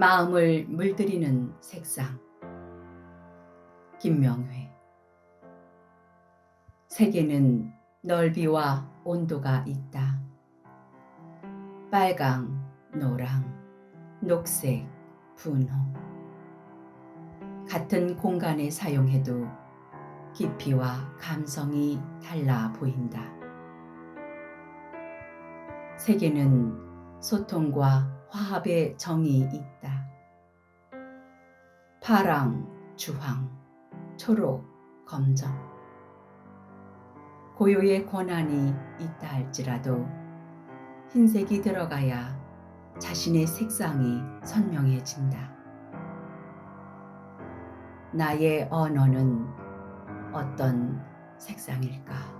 마음을 물들이는 색상 김명회 세계는 넓이와 온도가 있다. 빨강, 노랑, 녹색, 분홍. 같은 공간에 사용해도 깊이와 감성이 달라 보인다. 세계는 소통과 화합의 정이 있다. 파랑, 주황, 초록, 검정. 고요의 권한이 있다 할지라도 흰색이 들어가야 자신의 색상이 선명해진다. 나의 언어는 어떤 색상일까?